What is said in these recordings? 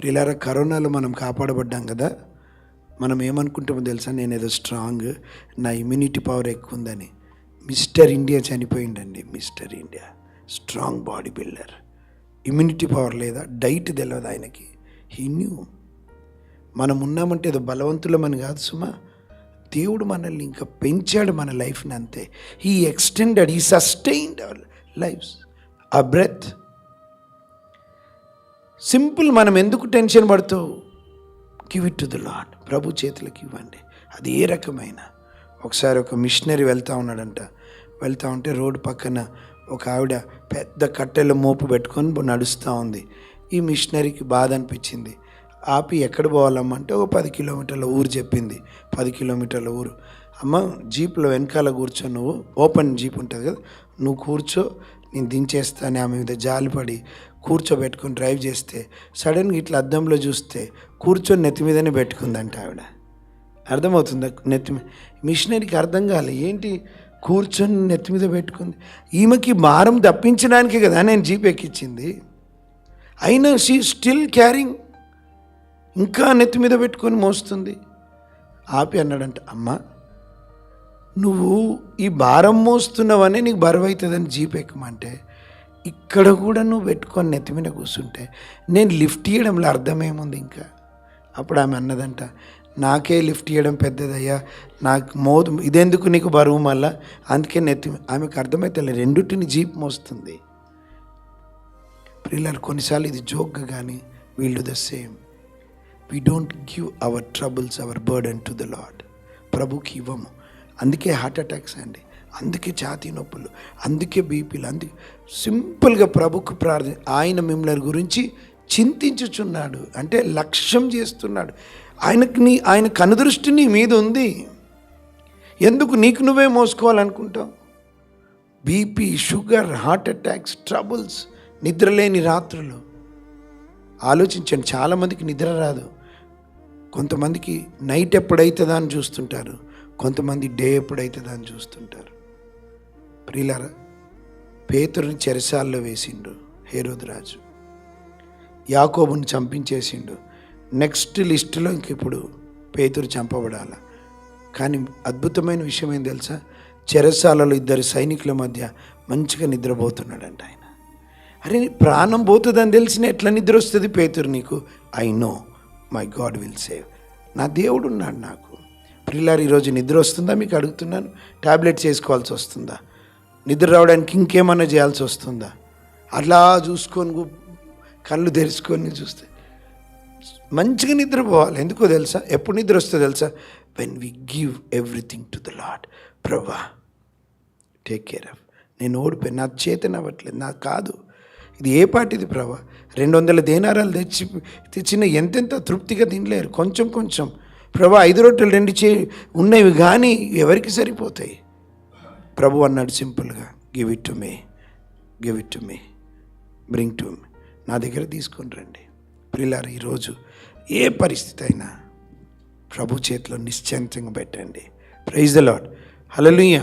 ప్రియులారా కరోనాలో మనం కాపాడబడ్డాం కదా మనం ఏమనుకుంటామో తెలుసా? నేను ఏదో స్ట్రాంగ్ నా ఇమ్యూనిటీ పవర్ ఎక్కువ ఉందని mister India చనిపోయిందండి mister India. Strong body builder immunity power లేదా? డైట్ తెలియదు ఆయనకి. హీ న్యూ మనం ఉన్నామంటే ఏదో బలవంతులమని కాదు సుమా. దేవుడు మనల్ని ఇంకా పెంచాడు మన లైఫ్ని అంతే. He extended he sustained our lives ఆ బ్రెత్ సింపుల్ మనం ఎందుకు టెన్షన్ పడుతూ give it to the Lord ప్రభు చేతులకి ఇవ్వండి. అది ఏ రకమైన? ఒకసారి ఒక మిషనరీ వెళ్తూ ఉన్నాడంట. వెళ్తూ ఉంటే రోడ్డు పక్కన ఒక ఆవిడ పెద్ద కట్టెల మోపు పెట్టుకొని నడుస్తూ ఉంది. ఈ మిషనరీకి బాధ అనిపించింది. ఆపి ఎక్కడ పోవాలమ్మంటే ఒక పది కిలోమీటర్ల ఊరు చెప్పింది. పది కిలోమీటర్ల ఊరు. అమ్మ జీప్లో వెనకాల కూర్చో నువ్వు. ఓపెన్ జీప్ ఉంటుంది కదా. నువ్వు కూర్చో నేను దించేస్తాను. ఆమె మీద జాలిపడి కూర్చోబెట్టుకొని డ్రైవ్ చేస్తే సడన్గా ఇట్లా అద్దంలో చూస్తే కూర్చొని నెత్తి మీదనే పెట్టుకుందంట ఆవిడ. అర్థమవుతుందా నెత్తి మిషనరీకి అర్థం కాలే. ఏంటి? కూర్చొని నెత్తి మీద పెట్టుకుంది. ఈమెకి భారం తప్పించడానికే కదా నేను జీప్ ఎక్కించింది అయినా షీ స్టిల్ క్యారింగ్. ఇంకా నెత్తి మీద పెట్టుకొని మోస్తుంది. ఆపి అన్నాడంట అమ్మ నువ్వు ఈ భారం మోస్తున్నావనే నీకు బరువు అవుతుందని జీప్ ఎక్కమంటే ఇక్కడ కూడా నువ్వు పెట్టుకొని నెత్తి మీద కూర్చుంటే నేను లిఫ్ట్ ఇవ్వడంలో అర్థమేముంది ఇంకా? అప్పుడు ఆమె అన్నదంట నాకే లిఫ్ట్ ఇవ్వడం పెద్దదయ్యా నాకు మోదు ఇదెందుకు నీకు బరువు మళ్ళా? అందుకే నెత్తి ఆమెకు అర్థమైతే రెండుటిని జీప్ మోస్తుంది. పిల్లలు కొన్నిసార్లు ఇది జోక్గా కానీ వీళ్ళు the same we don't give our troubles our burden to the Lord ప్రభుకి ఇవ్వము. అందుకే హార్ట్ అటాక్స్ అండి. అందుకే ఛాతీ నొప్పులు అందుకే బీపీలు అందుకే సింపుల్గా ప్రభుకు ప్రార్థన ఆయన మిమ్మల్ని గురించి చింతించుచున్నాడు. అంటే లక్ష్యం చేస్తున్నాడు. ఆయనకు నీ ఆయన కనుదృష్టి నీ మీద ఉంది. ఎందుకు నీకు నువ్వే మోసుకోవాలనుకుంటావు? BP sugar heart attacks troubles నిద్రలేని రాత్రులు. ఆలోచించండి చాలామందికి నిద్ర రాదు. కొంతమందికి నైట్ ఎప్పుడైతుందా అని చూస్తుంటారు. కొంతమంది డే ఎప్పుడైతుందా అని చూస్తుంటారు. ప్రియులారా పేతురుని చెరసాల్లో వేసిండు హేరోద్రాజు యాకోబుని చంపించేసిండు. నెక్స్ట్ లిస్టులో ఇంక ఇప్పుడు పేతురు చంపబడాల. కానీ అద్భుతమైన విషయం ఏం తెలుసా? చెరసాలలో ఇద్దరు సైనికుల మధ్య మంచిగా నిద్రపోతున్నాడంట ఆయన. అరే నీ ప్రాణం పోతుందని తెలిసిన ఎట్లా నిద్ర వస్తుంది పేతురు నీకు? I know my God will save. నా దేవుడు ఉన్నాడు నాకు. పిల్లారు ఈరోజు నిద్ర వస్తుందా? మీకు అడుగుతున్నాను. టాబ్లెట్స్ వేసుకోవాల్సి వస్తుందా? నిద్ర రావడానికి ఇంకేమన్నా చేయాల్సి వస్తుందా? అట్లా చూసుకొని కళ్ళు తెరుచుకొని చూస్తే మంచిగా నిద్రపోవాలి. ఎందుకో తెలుసా? ఎప్పుడు నిద్ర వస్తుందో తెలుసా? When we give everything to the Lord ప్రభా టేక్ కేర్ ఆఫ్ నేను ఓడిపోయి నా చేతన అవ్వట్లేదు. నాకు కాదు. ఇది ఏ పాటిది ప్రభా? రెండు వందల దేనారాలు తెచ్చి తెచ్చిన ఎంతెంత తృప్తిగా తినలేరు. కొంచెం కొంచెం. ప్రభా ఐదు రొట్టెలు రెండు చే ఉన్నవి కానీ ఎవరికి సరిపోతాయి? ప్రభు అన్నాడు సింపుల్గా give it to me give it to me bring to me నా దగ్గర తీసుకొని రండి. ప్రిలార్ ఈరోజు ఏ పరిస్థితి అయినా ప్రభు చేతిలో నిశ్చంతంగా పెట్టండి. ప్రైజ్ ద లాడ్ హలలుయ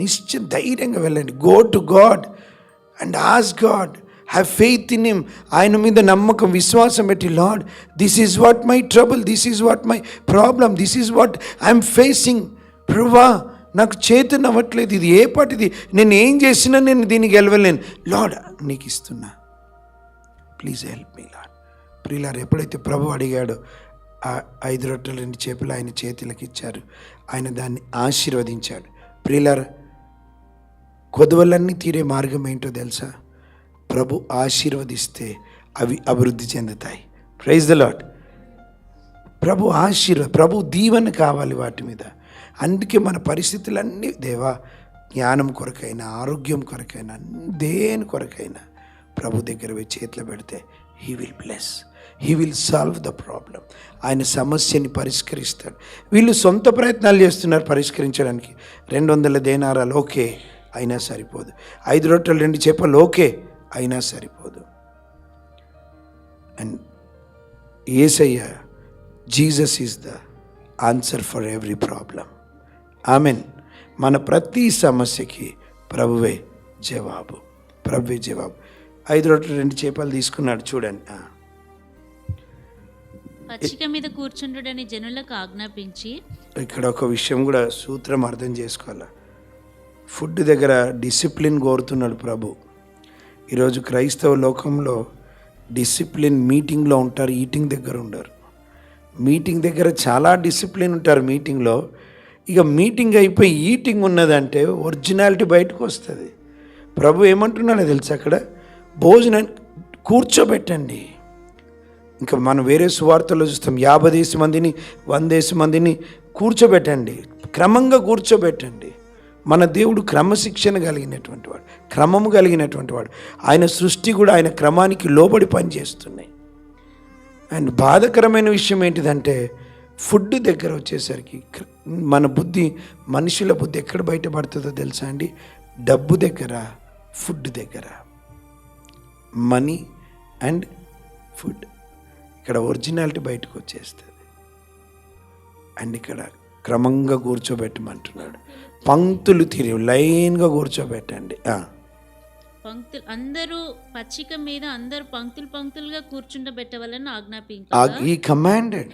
నిశ్చయ ధైర్యంగా వెళ్ళండి. Go to God and ask God have faith in him ఆయన మీద నమ్మకం విశ్వాసం పెట్టి Lord this is what my trouble this is what my problem this is what I'm facing ప్రభా నాకు చేతి నవ్వట్లేదు ఇది ఏ పాటిది? నేను ఏం చేసినా నేను దీన్ని గెలవలేను. లాడ్ నీకు ఇస్తున్నా. ప్లీజ్ హెల్ప్ మీ లాడ్ ప్రియులారు ఎప్పుడైతే ప్రభు అడిగాడో ఆ ఐదు రొట్టెలు రెండు చేపలు ఆయన చేతులకు ఇచ్చారు. ఆయన దాన్ని ఆశీర్వదించాడు. ప్రియులారు కొదవలన్నీ తీరే మార్గం ఏంటో తెలుసా? ప్రభు ఆశీర్వదిస్తే అవి అభివృద్ధి చెందుతాయి. ప్రైజ్ ద లాడ్ ప్రభు ఆశీర్వ ప్రభు దీవెన కావాలి వాటి మీద. అందుకే మన పరిస్థితులన్నీ దేవా జ్ఞానం కొరకైనా ఆరోగ్యం కొరకైనా దేని కొరకైనా ప్రభు దగ్గర పోయి చేతిలో పెడితే he will bless he will solve the problem ఆయన సమస్యని పరిష్కరిస్తాడు. వీళ్ళు సొంత ప్రయత్నాలు చేస్తున్నారు పరిష్కరించడానికి. రెండు వందల దేనారాలు ఓకే అయినా సరిపోదు. ఐదు రొట్టెలు రెండు చేపలు ఓకే అయినా సరిపోదు. And Yesayya Jesus is the answer for every problem amen. మన ప్రతి సమస్యకి ప్రభువే జవాబు. ప్రభువే జవాబు. ఐదు రొట్టెలు రెండు చేపలు తీసుకున్నాడు చూడండి. పచ్చిక మీద కూర్చుండుడని జనులకు ఆజ్ఞాపించి ఇక్కడ ఒక విషయం కూడా సూత్రం అర్థం చేసుకోవాలి? ఫుడ్ దగ్గర డిసిప్లిన్ కోరుతున్నాడు ప్రభు. ఈరోజు క్రైస్తవ లోకంలో డిసిప్లిన్ మీటింగ్లో ఉంటారు ఈటింగ్ దగ్గర ఉండరు. మీటింగ్ దగ్గర చాలా డిసిప్లిన్ ఉంటారు మీటింగ్లో. ఇక మీటింగ్ అయిపోయి ఈటింగ్ ఉన్నదంటే ఒరిజినాలిటీ బయటకు వస్తుంది. ప్రభు ఏమంటున్నాడో తెలుసు అక్కడ? భోజనం కూర్చోబెట్టండి. ఇంకా మనం వేరే సువార్తలో చూస్తాం యాభై దేశ మందిని వందేసి మందిని కూర్చోబెట్టండి. క్రమంగా కూర్చోబెట్టండి. మన దేవుడు క్రమశిక్షణ కలిగినటువంటి వాడు క్రమము కలిగినటువంటి వాడు. ఆయన సృష్టి కూడా ఆయన క్రమానికి లోబడి పనిచేస్తున్నాయి. అండ్ బాధకరమైన విషయం ఏంటిదంటే ఫుడ్ దగ్గర వచ్చేసరికి మన బుద్ధి మనుషుల బుద్ధి ఎక్కడ బయటపడుతుందో తెలుసా అండి? డబ్బు దగ్గర ఫుడ్ దగ్గర. Money and food. ఇక్కడ ఒరిజినాలిటీ బయటకు వచ్చేస్తుంది. అండ్ ఇక్కడ క్రమంగా కూర్చోబెట్టమంటున్నాడు. పంక్తులు తిరిగి లైన్గా కూర్చోబెట్టండి. పంక్తులు అందరూ పచ్చిక మీద అందరూ పంక్తులు పంక్తులుగా కూర్చుండబెట్టవాలని ఆజ్ఞాపించి ఆ- ఈ కమాండెడ్.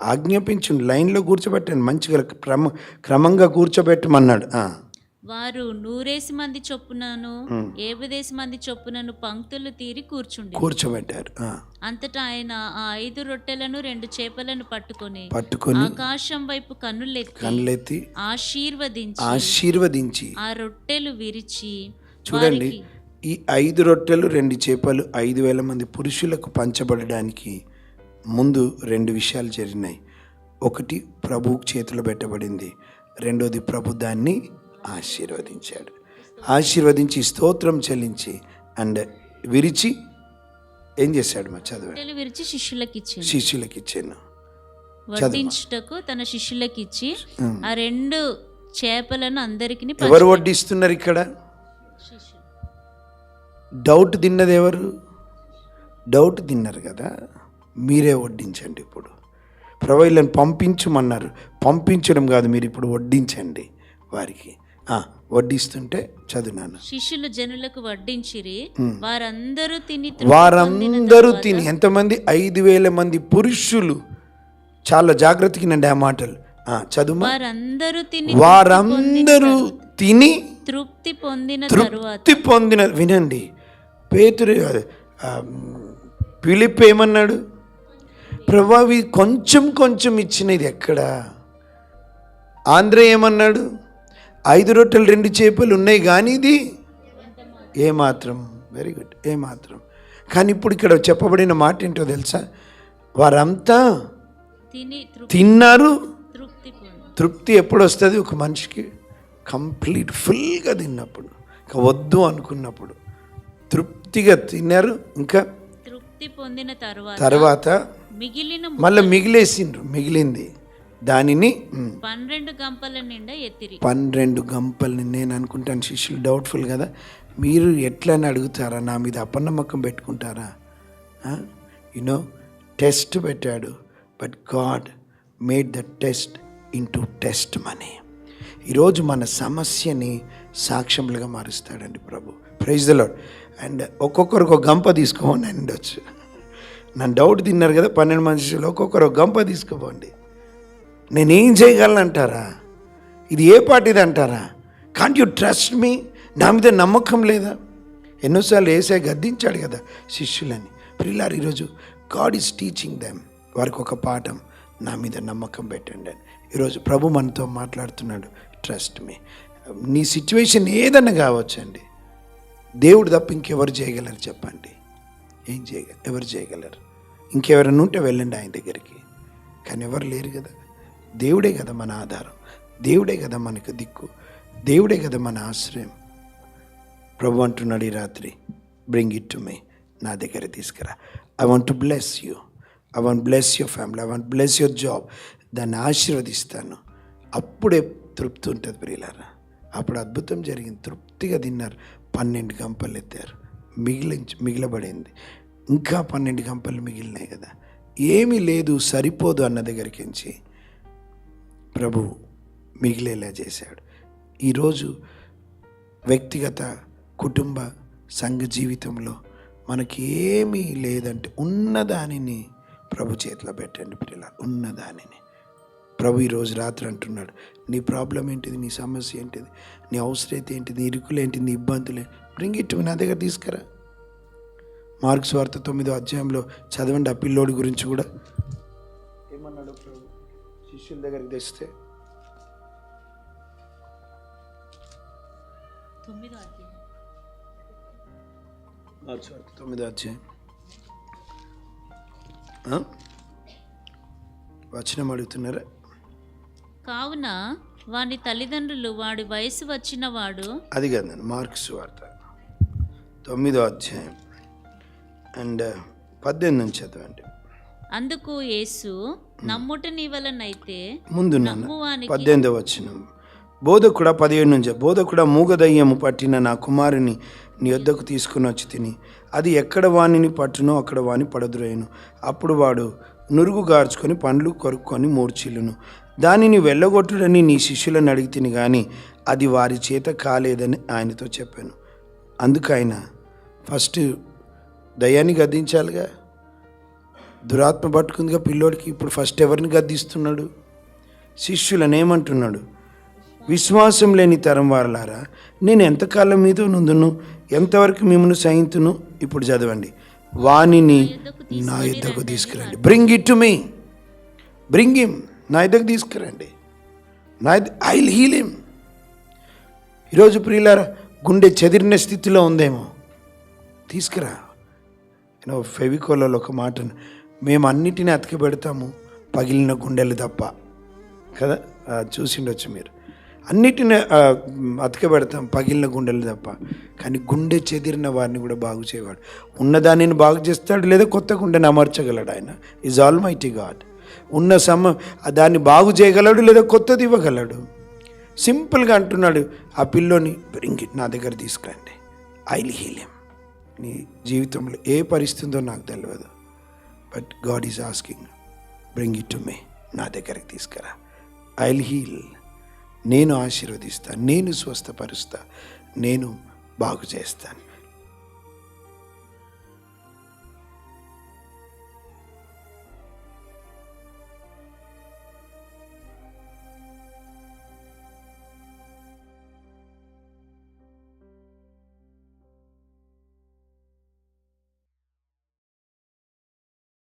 ఆజ్ఞాపించు లైన్లో కూర్చోబెట్టండి మంచిగా క్రమ క్రమంగా కూర్చోబెట్టమన్నాడు. వారు నూరేసి మంది చొప్పునను ఏబదేసి మంది చొప్పునను పంక్తులు తీరి కూర్చుండి కూర్చోబెట్టారు అంతటా ఆయన ఆ ఐదు రొట్టెలను రెండు చేపలను పట్టుకొని పట్టుకొని ఆకాశం వైపు కన్నులెత్తి కళ్ళెత్తి ఆశీర్వదించి ఆశీర్వదించి ఆ రొట్టెలు విరిచి చూడండి ఈ ఐదు రొట్టెలు రెండు చేపలు ఐదు వేల మంది పురుషులకు పంచబడడానికి ముందు రెండు విషయాలు జరిగినాయి. ఒకటి ప్రభు చేతిలో పెట్టబడింది. రెండోది ప్రభు దాన్ని ఆశీర్వదించాడు. ఆశీర్వదించి స్తోత్రం చెల్లించి అండ్ విరిచి ఏం చేశాడు మా రొట్టెలు విరిచి శిష్యులకు ఇచ్చింది శిష్యులకి ఇచ్చాను వడ్డించుటకు తన శిష్యులకు ఇచ్చి ఆ రెండు చేపలను అందరికి ఎవరు వడ్డిస్తున్నారు ఇక్కడ? డౌట్ తిన్నది ఎవరు? డౌట్ తిన్నారు కదా. మీరే వడ్డించండి ఇప్పుడు. ప్రభు వీళ్ళని పంపించమన్నారు. పంపించడం కాదు మీరు ఇప్పుడు వడ్డించండి వారికి. వడ్డిస్తుంటే చదువునాను శిష్యులు జనులకు వడ్డించిరి. వారందరూ తిని వారందరూ తిని. ఎంతమంది? ఐదు వేల మంది పురుషులు. చాలా జాగ్రత్తకి నండి ఆ మాటలు. చదువు వారందరూ తిని వారందరూ తిని తృప్తి పొందిన తృప్తి పొందిన వినండి. పేతురు పిలిప్ ఏమన్నాడు ప్రభావి కొంచెం కొంచెం ఇచ్చినది ఎక్కడ? ఆంధ్ర ఏమన్నాడు? ఐదు రొట్టెలు రెండు చేపలు ఉన్నాయి కానీ ఇది ఏమాత్రం. వెరీ గుడ్ ఏమాత్రం. కానీ ఇప్పుడు ఇక్కడ చెప్పబడిన మాట ఏంటో తెలుసా? వారంతా తిన్నారు. తృప్తి ఎప్పుడు వస్తుంది? ఒక మనిషికి కంప్లీట్ ఫుల్గా తిన్నప్పుడు ఇంకా వద్దు అనుకున్నప్పుడు. తృప్తిగా తిన్నారు. ఇంకా తృప్తి పొందిన తరువాత తర్వాత మిగిలిన మళ్ళీ మిగిలేసిండ్రు. మిగిలింది. దానిని పన్నెండు గంపల నిండా ఎత్తిరి. పన్నెండు గంపల్ని నేను అనుకుంటాను శిష్యులు డౌట్ఫుల్ కదా. మీరు ఎట్లా అని అడుగుతారా? నా మీద అపనమ్మకం పెట్టుకుంటారా? యునో టెస్ట్ పెట్టాడు. But God made the test into testimony ఈరోజు మన సమస్యని సాక్ష్యములుగా మారుస్తాడండి ప్రభు. ప్రైజ్ ద లాడ్ అండ్ ఒక్కొక్కరికి ఒక గంప తీసుకోమని ఉండొచ్చు. నన్ను డౌట్ తిన్నారు కదా పన్నెండు మనుషులు ఒక్కొక్కరు గంప తీసుకుపోండి. నేనేం చేయగలను అంటారా ఇది ఏ పార్టీది అంటారా? కాంట్ యూ ట్రస్ట్ మీ నా మీద నమ్మకం లేదా? ఎన్నోసార్లు వేసే గద్దించాడు కదా శిష్యులని. ప్రిల్లారు ఈరోజు గాడ్ ఈజ్ టీచింగ్ దెమ్ వారికి ఒక పాఠం. నా మీద నమ్మకం పెట్టండి అని. ఈరోజు ప్రభు మనతో మాట్లాడుతున్నాడు. ట్రస్ట్ మీ నీ సిచ్యువేషన్ ఏదన్నా కావచ్చండి దేవుడు తప్ప ఇంకెవరు చేయగలరు చెప్పండి. ఏం చేయగలరు ఎవరు చేయగలరు? ఇంకెవరైనా ఉంటే వెళ్ళండి ఆయన దగ్గరికి. కానీ ఎవరు లేరు కదా. దేవుడే కదా మన ఆధారం. దేవుడే కదా మనకు దిక్కు. దేవుడే కదా మన ఆశ్రయం. ప్రభు అంటున్నాడు ఈ రాత్రి బ్రింగ్ ఇట్ టు మీ నా దగ్గర తీసుకురా. I want to bless you I want bless your family I want bless your job దాన్ని ఆశీర్వదిస్తాను. అప్పుడే తృప్తి ఉంటుంది ప్రియులారా. అప్పుడు అద్భుతం జరిగింది. తృప్తిగా తిన్నారు. పన్నెండు గంపలు ఎత్తారు. మిగిలించి మిగిలబడింది. ఇంకా పన్నెండు గంపలు మిగిలినాయి కదా. ఏమీ లేదు సరిపోదు అన్న దగ్గరికి నుంచి ప్రభు మిగిలేలా చేశాడు. ఈరోజు వ్యక్తిగత కుటుంబ సంఘ జీవితంలో మనకి ఏమీ లేదంటే ఉన్నదానిని ప్రభు చేతిలో పెట్టండి పిల్లలు ఉన్నదానిని. ప్రభు ఈరోజు రాత్రి అంటున్నాడు నీ ప్రాబ్లం ఏంటిది నీ సమస్య ఏంటిది నీ అవసరత ఏంటిది నీ ఇరుకులు ఏంటి నీ ఇబ్బందులు బ్రింగ్ ఇట్ నా దగ్గర తీసుకురా. మార్క్స్ వార్త తొమ్మిదో అధ్యాయంలో చదవండి ఆ పిల్లోడి గురించి కూడా. ఏమన్నాడు ప్రభు? శిష్యుల దగ్గరికి తెస్తే. తొమ్మిదో అధ్యాయం. మార్క్స్ వార్త తొమ్మిదో అధ్యాయం. ఆ? వచనం అడుగుతున్నారా? కావున వాని తల్లిదండ్రులు వాడి వయసు వచ్చిన వాడు అది కదండి మార్క్స్ వార్త. తొమ్మిదో అధ్యాయం. అండ్ పద్దెనిమిది నుంచి చదవండి. అందుకు యేసు నమ్ముట నీ వలనైతే ముందు పద్దెనిమిదో వచ్చిన బోధకుడ పదిహేడు నుంచి బోధకుడ మూగదయ్యము పట్టిన నా కుమారుని నీ వద్దకు తీసుకుని వచ్చి తిని అది ఎక్కడ వాణిని పట్టునో అక్కడ వాణి పడదురేను అప్పుడు వాడు నురుగు గార్చుకొని పండ్లు కొరుక్కొని మూర్చిల్లును. దానిని వెళ్ళగొట్టుడని నీ శిష్యులను అడిగి తిని కానీ అది వారి చేత కాలేదని ఆయనతో చెప్పాను. అందుకు ఆయన ఫస్ట్ దయ్యాన్ని గద్దించాలిగా? దురాత్మ పట్టుకుందిగా పిల్లోడికి ఇప్పుడు ఫస్ట్ ఎవరిని గద్దిస్తున్నాడు? శిష్యులను ఏమంటున్నాడు విశ్వాసం లేని తరం వారలారా నేను ఎంతకాలం మీద నుందును ఎంతవరకు మిమ్మల్ని సహింతును? ఇప్పుడు చదవండి. వాణిని నా యుద్ధకు తీసుకురండి. Bring it to me bring him నా యుద్ధకు తీసుకురండి. నా ఐ హీల్ హిమ్ ఈరోజు ప్రియులారా గుండె చెదిరిన స్థితిలో ఉందేమో? తీసుకురా. నేను ఫెవికోలలో ఒక మాటను మేము అన్నిటినీ అతికి పెడతాము పగిలిన గుండెలు తప్ప. కదా? చూసిండొచ్చు మీరు. అన్నిటిని అతికి పెడతాం పగిలిన గుండెలు తప్ప. కానీ గుండె చెదిరిన వారిని కూడా బాగు చేయవాడు. ఉన్నదానిని బాగు చేస్తాడు లేదా కొత్త గుండెని అమర్చగలడు ఆయన. ఈజ్ ఆల్ మైటీ గాడ్ ఉన్న సమ దాన్ని బాగు చేయగలడు లేదా కొత్తది ఇవ్వగలడు? సింపుల్గా అంటున్నాడు ఆ పిల్లోని బ్రింగ్ నా దగ్గర తీసుకురండి. ఐల్ హీలియం నీ జీవితంలో ఏ పరిస్థితి ఉందో నాకు తెలియదు but God is asking bring it to me నా దగ్గరికి తీసుకురా. ఐల్ హీల్ నేను ఆశీర్వదిస్తాను నేను స్వస్థపరుస్తా నేను బాగు చేస్తాను.